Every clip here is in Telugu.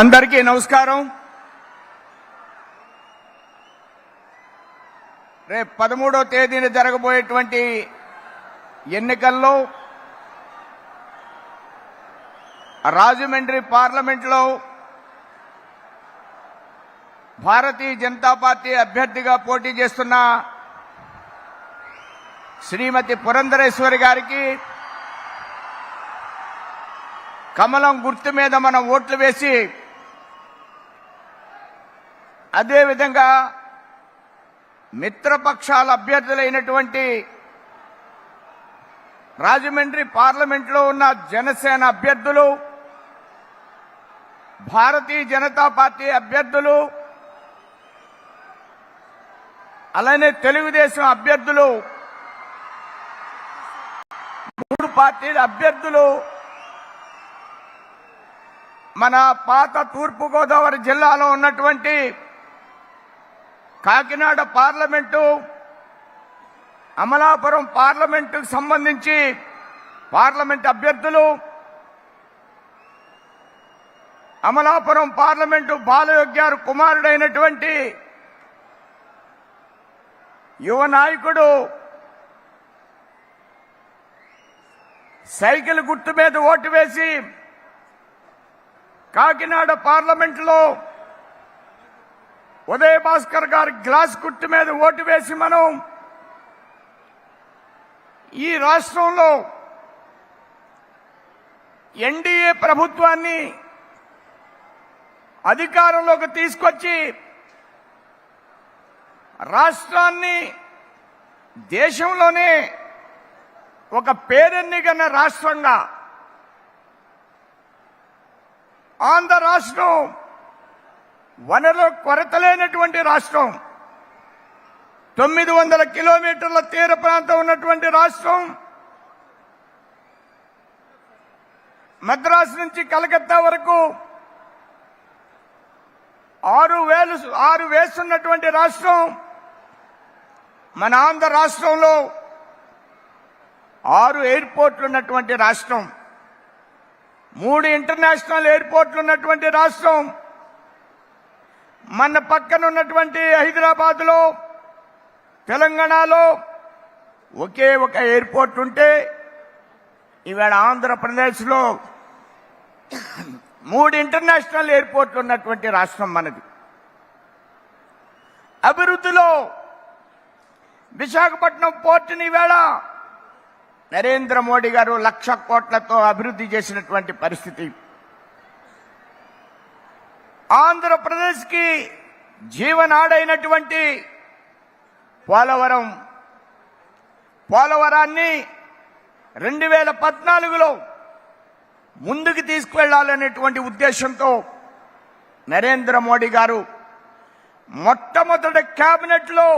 అందరికీ నమస్కారం. రేపు పదమూడో తేదీన జరగబోయేటువంటి ఎన్నికల్లో రాజమండ్రి పార్లమెంట్లో భారతీయ జనతా పార్టీ అభ్యర్థిగా పోటీ చేస్తున్న శ్రీమతి పురంధరేశ్వరి గారికి కమలం గుర్తు మీద మనం ఓట్లు వేసి అదేవిధంగా మిత్రపక్షాల అభ్యర్థులైనటువంటి రాజమండ్రి పార్లమెంట్లో ఉన్న జనసేన అభ్యర్థులు భారతీయ జనతా పార్టీ అభ్యర్థులు అలానే తెలుగుదేశం అభ్యర్థులు మూడు పార్టీల అభ్యర్థులు మన పాత తూర్పుగోదావరి జిల్లాలో ఉన్నటువంటి కాకినాడ పార్లమెంటు అమలాపురం పార్లమెంటుకు సంబంధించి పార్లమెంట్ అభ్యర్థులు అమలాపురం పార్లమెంటు బాలయోగ్యారు కుమారుడైనటువంటి యువ నాయకుడు సైకిల్ గుర్తు మీద ఓటు వేసి కాకినాడ పార్లమెంటులో ఉదయ భాస్కర్ గారి గ్లాస్ గుట్టు మీద ఓటు వేసి మనం ఈ రాష్ట్రంలో ఎన్డీఏ ప్రభుత్వాన్ని అధికారంలోకి తీసుకొచ్చి రాష్ట్రాన్ని దేశంలోనే ఒక పేరెన్నికన్న రాష్ట్రంగా ఆంధ్ర రాష్ట్రం వనరుల కొరత లేనటువంటి రాష్ట్రం. తొమ్మిది వందల కిలోమీటర్ల తీర ప్రాంతం ఉన్నటువంటి రాష్ట్రం. మద్రాసు నుంచి కలకత్తా వరకు ఆరు వేలు ఆరు వేస్తున్నటువంటి రాష్ట్రం. మన ఆంధ్ర రాష్ట్రంలో ఆరు ఎయిర్పోర్ట్లు ఉన్నటువంటి రాష్ట్రం. మూడు ఇంటర్నేషనల్ ఎయిర్పోర్ట్లు ఉన్నటువంటి రాష్ట్రం. మన పక్కన ఉన్నటువంటి హైదరాబాద్లో తెలంగాణలో ఒకే ఒక ఎయిర్పోర్ట్ ఉంటే ఈవేళ ఆంధ్రప్రదేశ్లో మూడు ఇంటర్నేషనల్ ఎయిర్పోర్ట్లు ఉన్నటువంటి రాష్ట్రం మనది. అభివృద్ధిలో విశాఖపట్నం పోర్టుని ఈవేళ నరేంద్ర మోడీ గారు లక్ష కోట్లతో అభివృద్ధి చేసినటువంటి పరిస్థితి. ఆంధ్రప్రదేశ్కి జీవనాడైనటువంటి పోలవరం. పోలవరాన్ని రెండు వేల పద్నాలుగులో ముందుకు తీసుకువెళ్ళాలనేటువంటి ఉద్దేశంతో నరేంద్ర మోడీ గారు మొట్టమొదటి క్యాబినెట్లో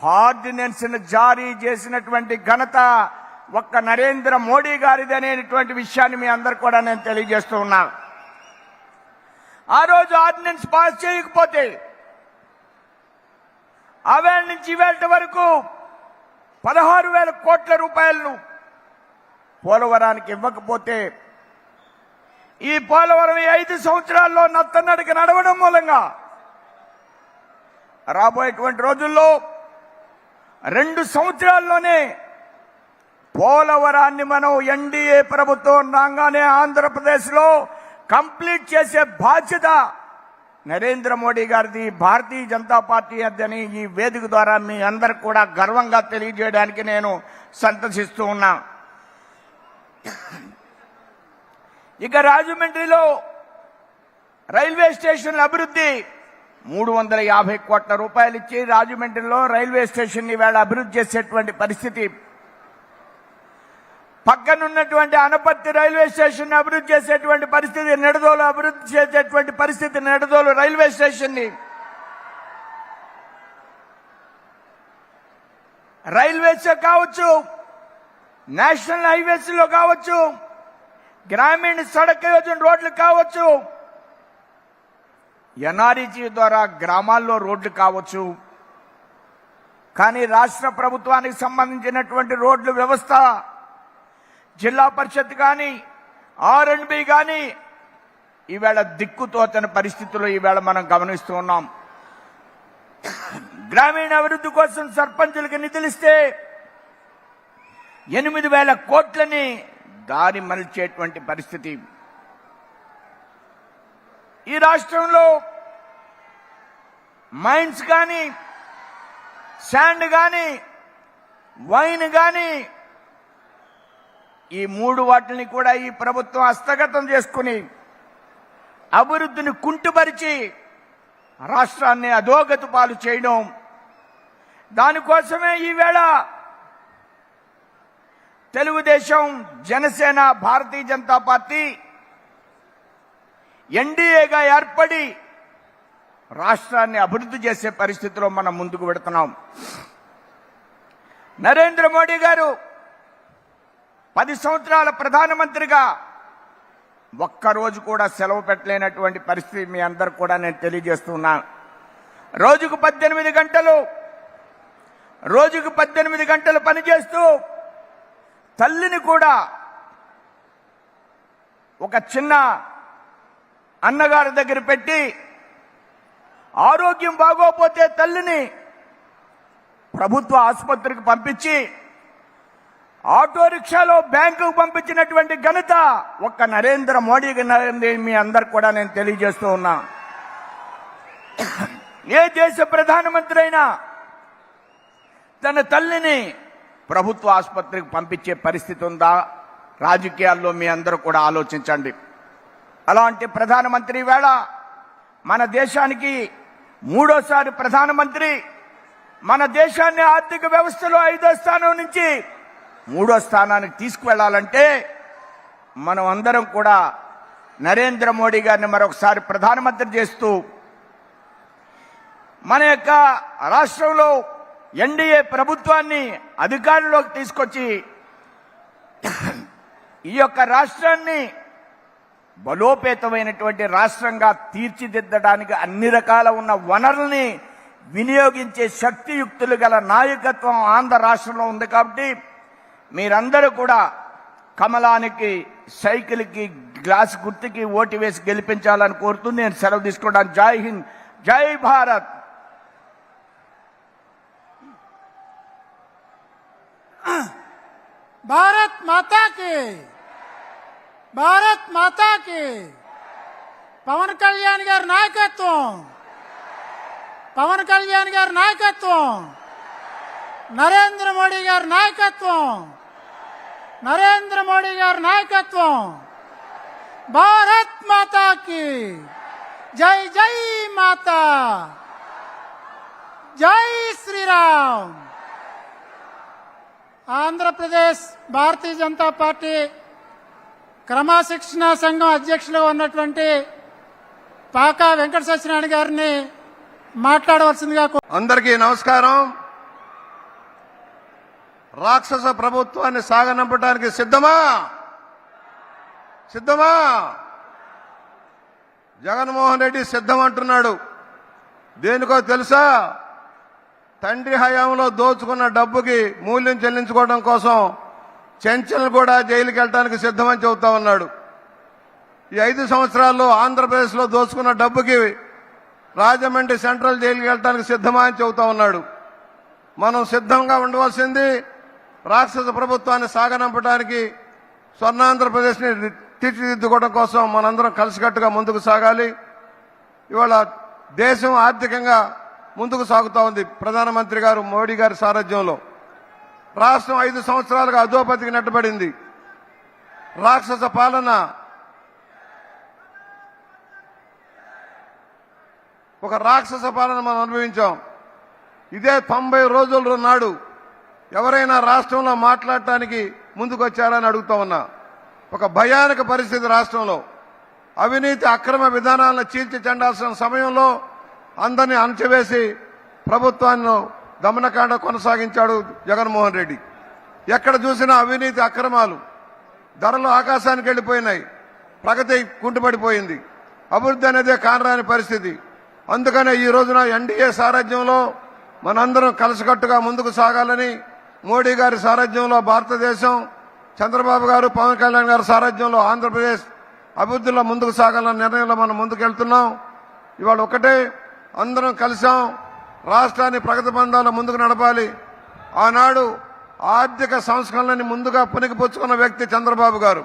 ఆర్డినెన్స్ను జారీ చేసినటువంటి ఘనత ఒక్క నరేంద్ర మోడీ గారిది అనేటువంటి విషయాన్ని మీ అందరు కూడా నేను తెలియజేస్తూ ఉన్నాను ఆ రోజు ఆర్డినెన్స్ పాస్ చేయకపోతే ఆవేళ నుంచి ఇవేళ వరకు పదహారు వేల కోట్ల రూపాయలను పోలవరానికి ఇవ్వకపోతే ఈ పోలవరం ఐదు సంవత్సరాల్లో నత్తన్నడికి నడవడం మూలంగా రాబోయేటువంటి రోజుల్లో రెండు సంవత్సరాల్లోనే పోలవరాన్ని మనం ఎన్డీఏ ప్రభుత్వం రాగానే ఆంధ్రప్రదేశ్లో కంప్లీట్ చేసే బాధ్యత నరేంద్ర మోడీ గారిది. భారతీయ జనతా పార్టీ అదని ఈ వేదిక ద్వారా మీ అందరికి కూడా గర్వంగా తెలియజేయడానికి నేను సంతసిస్తూ ఉన్నా. ఇక రాజమండ్రిలో రైల్వే స్టేషన్ అభివృద్ధి. మూడు వందల యాభై కోట్ల రూపాయలు ఇచ్చి రాజమండ్రిలో రైల్వే స్టేషన్ ఈవేళ అభివృద్ధి చేసేటువంటి పరిస్థితి. పక్కనున్నటువంటి అనపర్తి రైల్వే స్టేషన్ అభివృద్ధి చేసేటువంటి పరిస్థితి నిడదోలు అభివృద్ధి చేసేటువంటి పరిస్థితి నిడదోలు రైల్వే స్టేషన్ని రైల్వేస్ కావచ్చు నేషనల్ హైవేస్లో కావచ్చు గ్రామీణ సడక్ యోజన రోడ్లు కావచ్చు ఎన్ఆర్ఈజీ ద్వారా గ్రామాల్లో రోడ్లు కావచ్చు. కానీ రాష్ట్ర ప్రభుత్వానికి సంబంధించినటువంటి రోడ్లు వ్యవస్థ జిల్లా పరిషత్ కానీ ఆర్ అండ్ బి కానీ ఈవేళ దిక్కుతోచని పరిస్థితుల్లో ఈవేళ మనం గమనిస్తూ ఉన్నాం. గ్రామీణ అభివృద్ధి కోసం సర్పంచులకు నిధులిస్తే ఎనిమిది వేల కోట్లని దారి మలిచేటువంటి పరిస్థితి. ఈ రాష్ట్రంలో మైన్స్ కానీ శాండ్ కానీ వైన్ కానీ ఈ మూడు వాటిని కూడా ఈ ప్రభుత్వం హస్తగతం చేసుకుని అభివృద్ధిని కుంటుపరిచి రాష్ట్రాన్ని అధోగతి పాలు చేయడం. దానికోసమే ఈవేళ తెలుగుదేశం జనసేన భారతీయ జనతా పార్టీ ఎన్డీఏగా ఏర్పడి రాష్ట్రాన్ని అభివృద్ధి చేసే పరిస్థితిలో మనం ముందుకు పెడుతున్నాం నరేంద్ర మోడీ గారు పది సంవత్సరాల ప్రధానమంత్రిగా ఒక్కరోజు కూడా సెలవు పెట్టలేనటువంటి పరిస్థితి మీ అందరు కూడా నేను తెలియజేస్తున్నాను రోజుకు పద్దెనిమిది గంటలు రోజుకు పద్దెనిమిది గంటలు పనిచేస్తూ తల్లిని కూడా ఒక చిన్న అన్నగారి దగ్గర పెట్టి ఆరోగ్యం బాగోపోతే తల్లిని ప్రభుత్వ ఆసుపత్రికి పంపించి ఆటో రిక్షాలో బ్యాంకుకు పంపించినటువంటి ఘనత ఒక్క నరేంద్ర మోడీకి మీ అందరు కూడా నేను తెలియజేస్తూ ఉన్నా. ఏ దేశ ప్రధానమంత్రి అయినా తన తల్లిని ప్రభుత్వ ఆసుపత్రికి పంపించే పరిస్థితి ఉందా? రాజకీయాల్లో మీ అందరూ కూడా ఆలోచించండి. అలాంటి ప్రధానమంత్రి వేళ మన దేశానికి మూడోసారి ప్రధానమంత్రి మన దేశాన్ని ఆర్థిక వ్యవస్థలో ఐదో స్థానం నుంచి మూడో స్థానానికి తీసుకువెళ్ళాలంటే మనం అందరం కూడా నరేంద్ర మోడీ గారిని మరొకసారి ప్రధానమంత్రి చేస్తూ మన యొక్క రాష్ట్రంలో ఎన్డీఏ ప్రభుత్వాన్ని అధికారంలోకి తీసుకొచ్చి ఈ యొక్క రాష్ట్రాన్ని బలోపేతమైనటువంటి రాష్ట్రంగా తీర్చిదిద్దడానికి అన్ని రకాల ఉన్న వనరుల్ని వినియోగించే శక్తియుక్తులు గల నాయకత్వం ఆంధ్ర రాష్ట్రంలో ఉంది కాబట్టి మీరందరూ కూడా కమలానికి సైకిల్కి గ్లాస్ గుర్తుకి ఓటు వేసి గెలిపించాలని కోరుతూ నేను సెలవు తీసుకోవడానికి జై హింద్ జై భారత్. భారత్ మాతాకి భారత్ మాతాకి పవన్ కళ్యాణ్ గారి నాయకత్వం పవన్ కళ్యాణ్ గారి నాయకత్వం నరేంద్ర మోడీ గారి నాయకత్వం. నరేంద్ర మోడీ గారి నాయకత్వం. భారత్ మాతాకి. జై జై మాతా. జై శ్రీరామ్. ఆంధ్రప్రదేశ్ భారతీయ జనతా పార్టీ క్రమశిక్షణ సంఘం అధ్యక్షులుగా ఉన్నటువంటి పాకా వెంకట సత్యనారాయణ గారిని మాట్లాడవలసిందిగా అందరికీ నమస్కారం. రాక్షస ప్రభుత్వాన్ని సాగనంపడానికి సిద్ధమా? సిద్ధమా? జగన్మోహన్ రెడ్డి సిద్ధం అంటున్నాడు దేనికో తెలుసా? తండ్రి హయాంలో దోచుకున్న డబ్బుకి మూల్యం చెల్లించుకోవడం కోసం చెంచలు కూడా జైలుకి వెళ్ళడానికి సిద్ధమని చెబుతా ఉన్నాడు. ఈ ఐదు సంవత్సరాల్లో ఆంధ్రప్రదేశ్లో దోచుకున్న డబ్బుకి రాజమండ్రి సెంట్రల్ జైలుకి వెళ్ళడానికి సిద్ధమా అని చెబుతా ఉన్నాడు. మనం సిద్ధంగా ఉండవలసింది రాక్షస ప్రభుత్వాన్ని సాగనంపడానికి స్వర్ణాంధ్రప్రదేశ్ని తీర్చిదిద్దుకోవడం కోసం మనందరం కలిసికట్టుగా ముందుకు సాగాలి. ఇవాళ దేశం ఆర్థికంగా ముందుకు సాగుతూ ఉంది ప్రధానమంత్రి గారు మోడీ గారి సారథ్యంలో. రాష్ట్రం ఐదు సంవత్సరాలుగా అధోపతికి నెట్టబడింది. రాక్షస పాలన ఒక రాక్షస పాలన మనం అనుభవించాం. ఇదే తొంభై రోజుల నాడు ఎవరైనా రాష్ట్రంలో మాట్లాడటానికి ముందుకొచ్చారని అడుగుతా ఉన్నా. ఒక భయానక పరిస్థితి రాష్ట్రంలో. అవినీతి అక్రమ విధానాలను చీల్చి చెండాల్సిన సమయంలో అందరినీ అణచివేసి ప్రభుత్వాన్ని దమనకాండ కొనసాగించాడు జగన్మోహన్ రెడ్డి. ఎక్కడ చూసినా అవినీతి అక్రమాలు. ధరలు ఆకాశానికి వెళ్ళిపోయినాయి. ప్రగతి కుంటుపడిపోయింది. అభివృద్ధి అనేదే కానరాని పరిస్థితి. అందుకనే ఈ రోజున ఎన్డీఏ సారథ్యంలో మనందరం కలిసికట్టుగా ముందుకు సాగాలని మోడీ గారి సారథ్యంలో భారతదేశం చంద్రబాబు గారు పవన్ కళ్యాణ్ గారి సారథ్యంలో ఆంధ్రప్రదేశ్ అభివృద్ధిలో ముందుకు సాగాలన్న నిర్ణయంలో మనం ముందుకెళ్తున్నాం. ఇవాళ ఒకటే అందరం కలిసాం. రాష్ట్రాన్ని ప్రగతి బంధాల ముందుకు నడపాలి. ఆనాడు ఆర్థిక సంస్కరణలని ముందుగా పునికిపుచ్చుకున్న వ్యక్తి చంద్రబాబు గారు.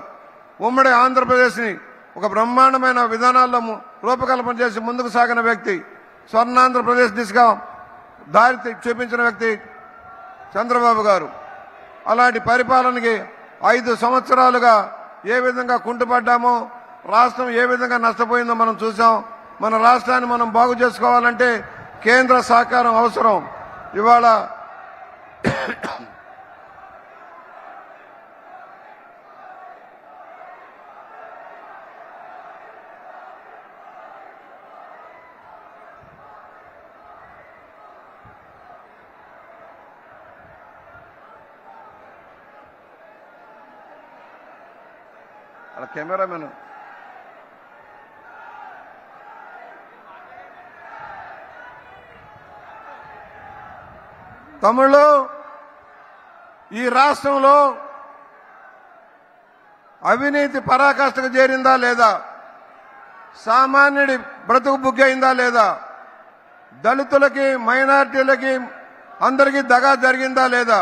ఉమ్మడి ఆంధ్రప్రదేశ్ని ఒక బ్రహ్మాండమైన విధానాల్లో రూపకల్పన చేసి ముందుకు సాగిన వ్యక్తి. స్వర్ణాంధ్రప్రదేశ్ దిశగా దారి చూపించిన వ్యక్తి చంద్రబాబు గారు. అలాంటి పరిపాలనకి ఐదు సంవత్సరాలుగా ఏ విధంగా కుంటుపడ్డామో రాష్ట్రం ఏ విధంగా నష్టపోయిందో మనం చూసాం మన రాష్ట్రాన్ని మనం బాగు చేసుకోవాలంటే కేంద్ర సహకారం అవసరం. ఇవాళ కెమెరామెన్. తమిళు ఈ రాష్ట్రంలో అవినీతి పరాకాష్ఠకు చేరిందా లేదా? సామాన్యుడి బ్రతుకు బుగ్గయిందా లేదా? దళితులకి మైనార్టీలకి అందరికీ దగా జరిగిందా లేదా?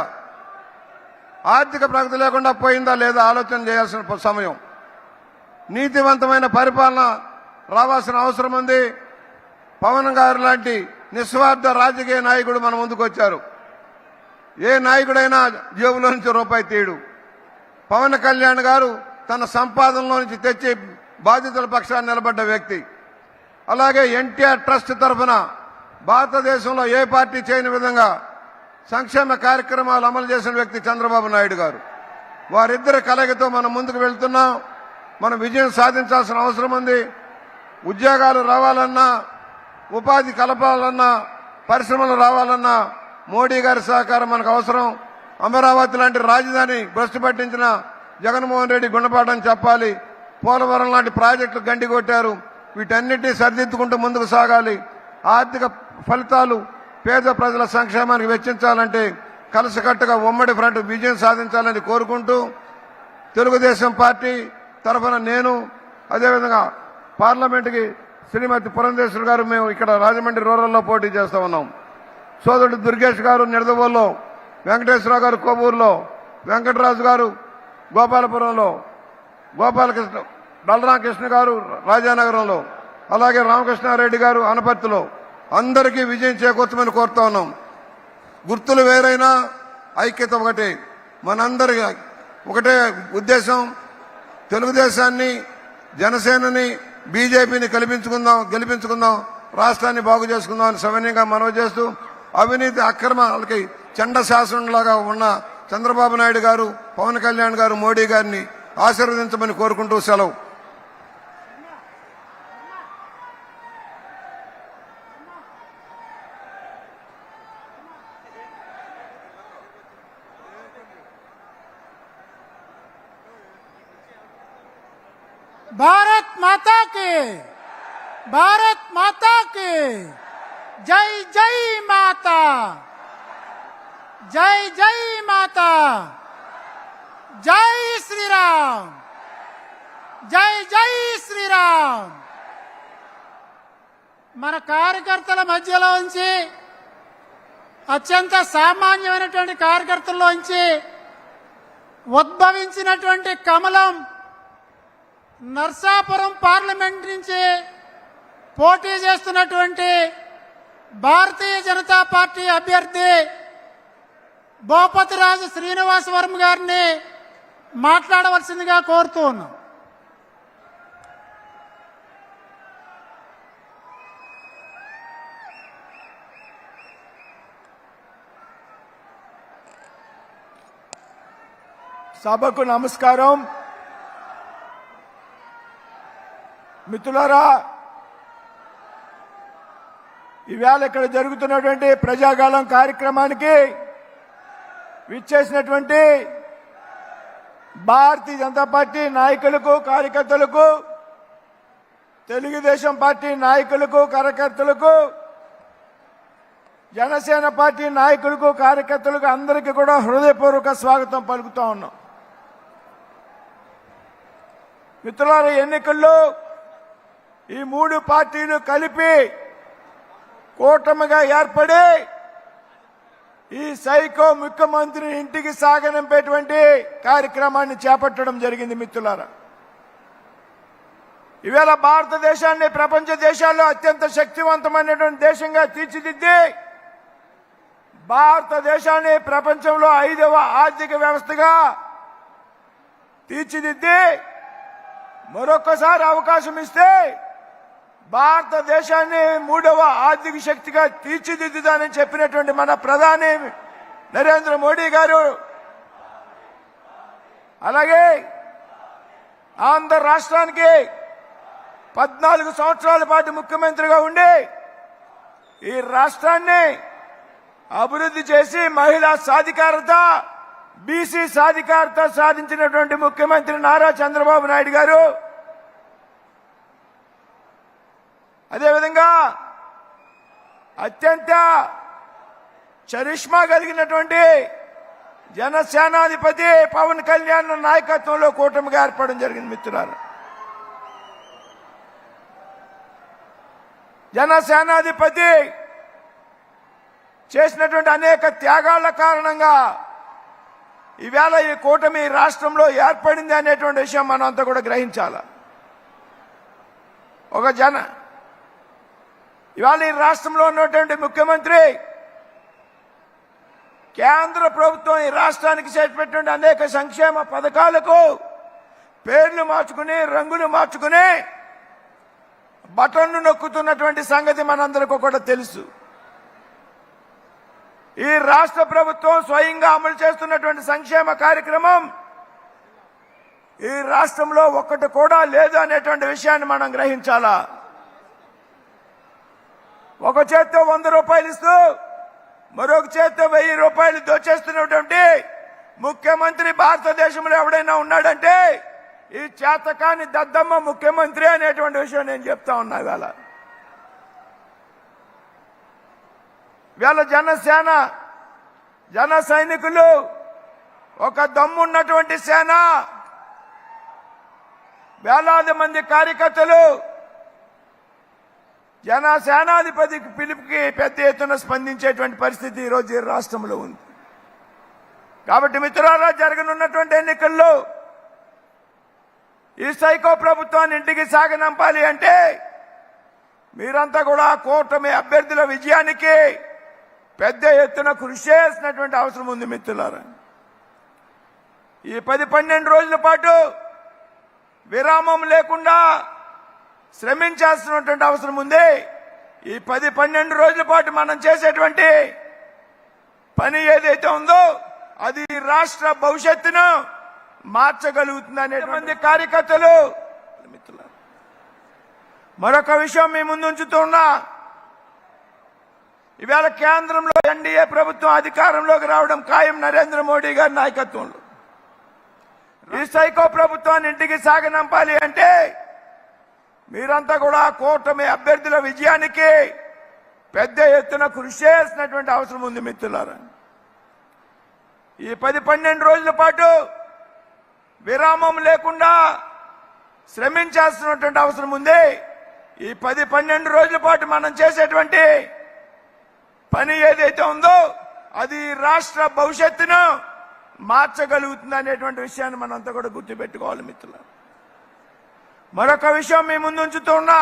ఆర్థిక ప్రగతి లేకుండా పోయిందా లేదా? ఆలోచన చేయాల్సిన సమయం. నీతివంతమైన పరిపాలన రావాల్సిన అవసరం ఉంది. పవన్ గారు లాంటి నిస్వార్థ రాజకీయ నాయకుడు మన ముందుకు వచ్చారు. ఏ నాయకుడైనా జేబులో నుంచి రూపాయి తీయడు. పవన్ కళ్యాణ్ గారు తన సంపాదనలో నుంచి తెచ్చి బాధితుల పక్షాన్ని నిలబడ్డ వ్యక్తి. అలాగే ఎన్టీఆర్ ట్రస్ట్ తరఫున భారతదేశంలో ఏ పార్టీ చేయని విధంగా సంక్షేమ కార్యక్రమాలు అమలు చేసిన వ్యక్తి చంద్రబాబు నాయుడు గారు. వారిద్దరి కలయికతో మనం ముందుకు వెళ్తున్నాం. మనం విజయం సాధించాల్సిన అవసరం ఉంది. ఉద్యోగాలు రావాలన్నా ఉపాధి కలపాలన్నా పరిశ్రమలు రావాలన్నా మోడీ గారి సహకారం మనకు అవసరం. అమరావతి లాంటి రాజధాని భ్రష్టు పట్టించిన జగన్మోహన్ రెడ్డి గుణపాఠం చెప్పాలి. పోలవరం లాంటి ప్రాజెక్టులు గండి కొట్టారు. వీటన్నిటినీ సరిదిద్దుకుంటూ ముందుకు సాగాలి. ఆర్థిక ఫలితాలు పేద ప్రజల సంక్షేమానికి వెచ్చించాలంటే కలిసికట్టుగా ఉమ్మడి ఫ్రంట్ విజయం సాధించాలని కోరుకుంటూ తెలుగుదేశం పార్టీ తరఫున నేను అదేవిధంగా పార్లమెంటుకి శ్రీమతి పురంధేశ్వర్ గారు మేము ఇక్కడ రాజమండ్రి రూరల్లో పోటీ చేస్తూ ఉన్నాం. సోదరుడు దుర్గేష్ గారు నిడదవోల్లో వెంకటేశ్వరరావు గారు కోవూరులో వెంకటరాజు గారు గోపాలపురంలో గోపాలకృష్ణ బలరామకృష్ణ గారు రాజానగరంలో అలాగే రామకృష్ణారెడ్డి గారు అనపర్తిలో. అందరికీ విజయం చేకూర్చమని కోరుతా ఉన్నాం. గుర్తులు వేరైనా ఐక్యత ఒకటే. మనందరి ఒకటే ఉద్దేశం తెలుగుదేశాన్ని జనసేనని బీజేపీని కల్పించుకుందాం గెలిపించుకుందాం రాష్ట్రాన్ని బాగు చేసుకుందాం అని సవినయంగా మనవి చేస్తూ అవినీతి అక్రమాలకి చండ శాసనంలాగా ఉన్న చంద్రబాబు నాయుడు గారు పవన్ కళ్యాణ్ గారు మోడీ గారిని ఆశీర్వదించమని కోరుకుంటూ సెలవు. భారత్ మాతాకి భారత్ మాతాకి జై జై మాతా జై జై మాతా జై శ్రీరామ్ జై జై శ్రీరామ్ మన కార్యకర్తల మధ్యలో ఉంచి అత్యంత సామాన్యమైనటువంటి కార్యకర్తల్లోంచి ఉద్భవించినటువంటి కమలం నర్సాపురం పార్లమెంట్ నుంచి పోటీ చేస్తున్నటువంటి భారతీయ జనతా పార్టీ అభ్యర్థి భూపతిరాజు శ్రీనివాస వర్మ గారిని మాట్లాడవలసిందిగా కోరుతూ ఉన్నాం. సభకు నమస్కారం. మిత్రులారా ఈవేళ ఇక్కడ జరుగుతున్నటువంటి ప్రజాగాలం కార్యక్రమానికి విచ్చేసినటువంటి భారతీయ జనతా పార్టీ నాయకులకు కార్యకర్తలకు తెలుగుదేశం పార్టీ నాయకులకు కార్యకర్తలకు జనసేన పార్టీ నాయకులకు కార్యకర్తలకు అందరికీ కూడా హృదయపూర్వక స్వాగతం పలుకుతా ఉన్నాం. మిత్రులారా ఎన్నికల్లో ఈ మూడు పార్టీలు కలిపి కూటమిగా ఏర్పడి ఈ సైకో ముఖ్యమంత్రి ఇంటికి సాగనంపేటువంటి కార్యక్రమాన్ని చేపట్టడం జరిగింది మిత్రులారా. ఇవేళ భారతదేశాన్ని ప్రపంచ దేశాల్లో అత్యంత శక్తివంతమైనటువంటి దేశంగా తీర్చిదిద్ది భారతదేశాన్ని ప్రపంచంలో ఐదవ ఆర్థిక వ్యవస్థగా తీర్చిదిద్ది మరొకసారి అవకాశం ఇస్తే భారతదేశాన్ని మూడవ ఆర్థిక శక్తిగా తీర్చిదిద్దుదానని చెప్పినటువంటి మన ప్రధాని నరేంద్ర మోడీ గారు అలాగే ఆంధ్ర రాష్ట్రానికి పద్నాలుగు సంవత్సరాల పాటు ముఖ్యమంత్రిగా ఉండి ఈ రాష్ట్రాన్ని అభివృద్ధి చేసి మహిళా సాధికారత బీసీ సాధికారత సాధించినటువంటి ముఖ్యమంత్రి నారా చంద్రబాబు నాయుడు గారు అదేవిధంగా అత్యంత చరిష్మా కలిగినటువంటి జనసేనాధిపతి పవన్ కళ్యాణ్ నాయకత్వంలో కూటమిగా ఏర్పడడం జరిగింది మిత్రులారు. జనసేనాధిపతి చేసినటువంటి అనేక త్యాగాల కారణంగా ఈవేళ ఈ కూటమి రాష్ట్రంలో ఏర్పడింది అనేటువంటి విషయం మనం అంతా కూడా గ్రహించాల. ఒక జన ఇవాళ ఈ రాష్ట్రంలో ఉన్నటువంటి ముఖ్యమంత్రి కేంద్ర ప్రభుత్వం ఈ రాష్ట్రానికి చేపట్టినటువంటి అనేక సంక్షేమ పథకాలకు పేర్లు మార్చుకుని రంగులు మార్చుకుని బటన్ను నొక్కుతున్నటువంటి సంగతి మనందరికీ కూడా తెలుసు. ఈ రాష్ట్ర ప్రభుత్వం స్వయంగా అమలు చేస్తున్నటువంటి సంక్షేమ కార్యక్రమం ఈ రాష్ట్రంలో ఒక్కటి కూడా లేదు అనేటువంటి విషయాన్ని మనం గ్రహించాలా? ఒక చేత్తో వంద రూపాయలు ఇస్తూ మరొక చేత్తో వెయ్యి రూపాయలు దోచేస్తున్నటువంటి ముఖ్యమంత్రి భారతదేశంలో ఎవడైనా ఉన్నాడంటే ఈ చేతకాని దద్దమ్మ ముఖ్యమంత్రి అనేటువంటి విషయం నేను చెప్తా ఉన్నా ఇవాళ. వీళ్ళ జనసేన జన సైనికులు ఒక దమ్మున్నటువంటి సేన వేలాది మంది కార్యకర్తలు జన సేనాధిపతికి పిలుపుకి పెద్ద ఎత్తున స్పందించేటువంటి పరిస్థితి ఈరోజు ఈ రాష్ట్రంలో ఉంది. కాబట్టి మిత్రులారా జరగనున్నటువంటి ఎన్నికల్లో ఈ సైకో ప్రభుత్వాన్ని ఇంటికి సాగనంపాలి అంటే మీరంతా కూడా కూటమి అభ్యర్థుల విజయానికి పెద్ద ఎత్తున కృషి చేసినటువంటి అవసరం ఉంది మిత్రులారా. ఈ పది పన్నెండు రోజుల పాటు విరామం లేకుండా శ్రమించాల్సినటువంటి అవసరం ఉంది. ఈ పది పన్నెండు రోజుల పాటు మనం చేసేటువంటి పని ఏదైతే ఉందో అది రాష్ట్ర భవిష్యత్తును మార్చగలుగుతుంది అనేటువంటి కార్యకర్తలు. మరొక విషయం మీ ముందు ఉంచుతున్నా ఇవాళ కేంద్రంలో ఎన్డీఏ ప్రభుత్వం అధికారంలోకి రావడం ఖాయం నరేంద్ర మోడీ గారి నాయకత్వంలో. ఈ సైకో ప్రభుత్వాన్ని ఇంటికి సాగనంపాలి అంటే మీరంతా కూడా కూటమి అభ్యర్థుల విజయానికి పెద్ద ఎత్తున కృషి చేసినటువంటి అవసరం ఉంది మిత్రులారా. ఈ పది పన్నెండు రోజుల పాటు విరామం లేకుండా శ్రమించాల్సినటువంటి అవసరం ఉంది. ఈ పది పన్నెండు రోజుల పాటు మనం చేసేటువంటి పని ఏదైతే ఉందో అది రాష్ట్ర భవిష్యత్తును మార్చగలుగుతుంది అనేటువంటి విషయాన్ని మనంతా కూడా గుర్తుపెట్టుకోవాలి మిత్రులు మరొక విషయం మీ ముందు ఉంచుతున్నా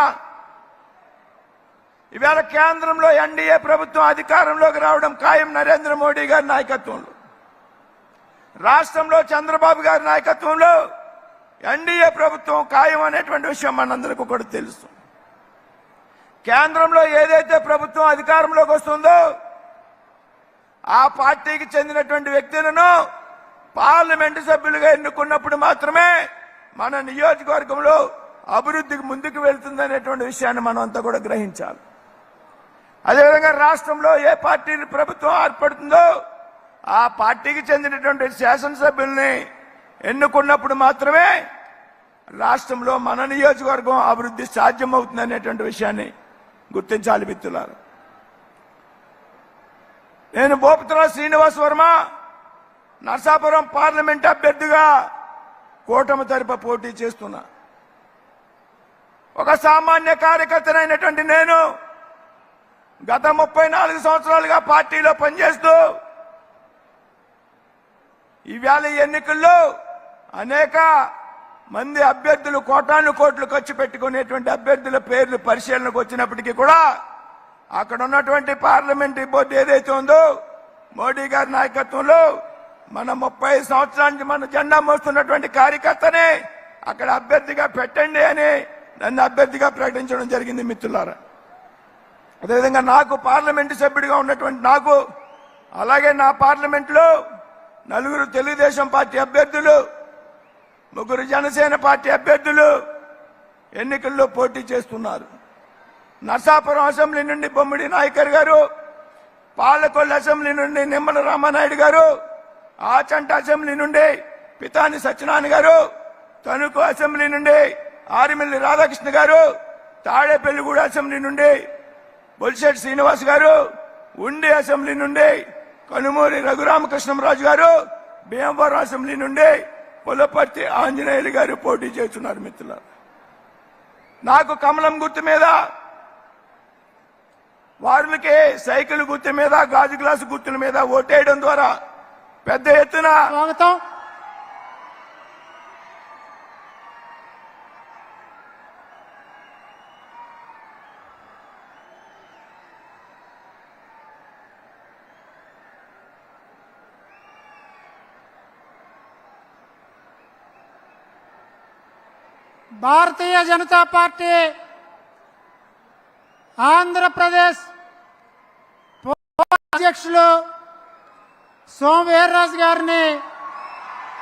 ఇవాళ కేంద్రంలో ఎన్డీఏ ప్రభుత్వం అధికారంలోకి రావడం ఖాయం నరేంద్ర మోడీ గారి నాయకత్వంలో. రాష్ట్రంలో చంద్రబాబు గారి నాయకత్వంలో ఎన్డీఏ ప్రభుత్వం ఖాయం అనేటువంటి విషయం మనందరికీ కూడా తెలుసు. కేంద్రంలో ఏదైతే ప్రభుత్వం అధికారంలోకి వస్తుందో ఆ పార్టీకి చెందినటువంటి వ్యక్తులను పార్లమెంటు సభ్యులుగా ఎన్నుకున్నప్పుడు మాత్రమే మన నియోజకవర్గంలో అభివృద్ధికి ముందుకు వెళ్తుందనేటువంటి విషయాన్ని మనం అంతా కూడా గ్రహించాలి. అదేవిధంగా రాష్ట్రంలో ఏ పార్టీ ప్రభుత్వం ఏర్పడుతుందో ఆ పార్టీకి చెందినటువంటి శాసనసభ్యుల్ని ఎన్నుకున్నప్పుడు మాత్రమే రాష్ట్రంలో మన నియోజకవర్గం అభివృద్ధి సాధ్యమవుతుంది అనేటువంటి విషయాన్ని గుర్తించాలి మిత్రులారు. నేను బోపతుల శ్రీనివాస్ వర్మ నర్సాపురం పార్లమెంట్ అభ్యర్థిగా కూటమి తరపు పోటీ చేస్తున్నా. ఒక సామాన్య కార్యకర్తనైనటువంటి నేను గత ముప్పై నాలుగు సంవత్సరాలుగా పార్టీలో పనిచేస్తూ ఈవేళ ఎన్నికల్లో అనేక మంది అభ్యర్థులు కోటాను కోట్లు ఖర్చు పెట్టుకునేటువంటి అభ్యర్థుల పేర్లు పరిశీలనకు వచ్చినప్పటికీ కూడా అక్కడ ఉన్నటువంటి పార్లమెంటరీ బోర్డు ఏదైతే ఉందో మోడీ గారి నాయకత్వంలో మన ముప్పై సంవత్సరాల నుంచి మన జెండా మోస్తున్నటువంటి కార్యకర్తనే అక్కడ అభ్యర్థిగా పెట్టండి అని నన్ను అభ్యర్థిగా ప్రకటించడం జరిగింది మిత్రులారా. అదేవిధంగా నాకు పార్లమెంటు సభ్యుడిగా ఉన్నటువంటి నాకు అలాగే నా పార్లమెంట్లో నలుగురు తెలుగుదేశం పార్టీ అభ్యర్థులు ముగ్గురు జనసేన పార్టీ అభ్యర్థులు ఎన్నికల్లో పోటీ చేస్తున్నారు. నర్సాపురం అసెంబ్లీ నుండి బొమ్మిడి నాయకర్ గారు పాలకొల్లు అసెంబ్లీ నుండి నిమ్మల రామానాయుడు గారు ఆచంట అసెంబ్లీ నుండి పితాని సత్యనారాయణ గారు తణుకు అసెంబ్లీ నుండి ఆరిమిల్లి రాధాకృష్ణ గారు తాడేపల్లిగూడ అసెంబ్లీ నుండి బొలిశెట్టి శ్రీనివాస్ గారు ఉండి అసెంబ్లీ నుండి కనుమూరి రఘురామకృష్ణంరాజు గారు భీమవరం అసెంబ్లీ నుండి పులపర్తి ఆంజనేయులు గారు పోటీ చేస్తున్నారు మిత్రులు నాకు కమలం గుర్తు మీద వారులకి సైకిల్ గుర్తు మీద గాజు గ్లాసు గుర్తుల మీద ఓటేయడం ద్వారా పెద్ద ఎత్తున. స్వాగతం. భారతీయ జనతా పార్టీ ఆంధ్రప్రదేశ్ అధ్యక్షులు సోమ వీర్రాజు గారిని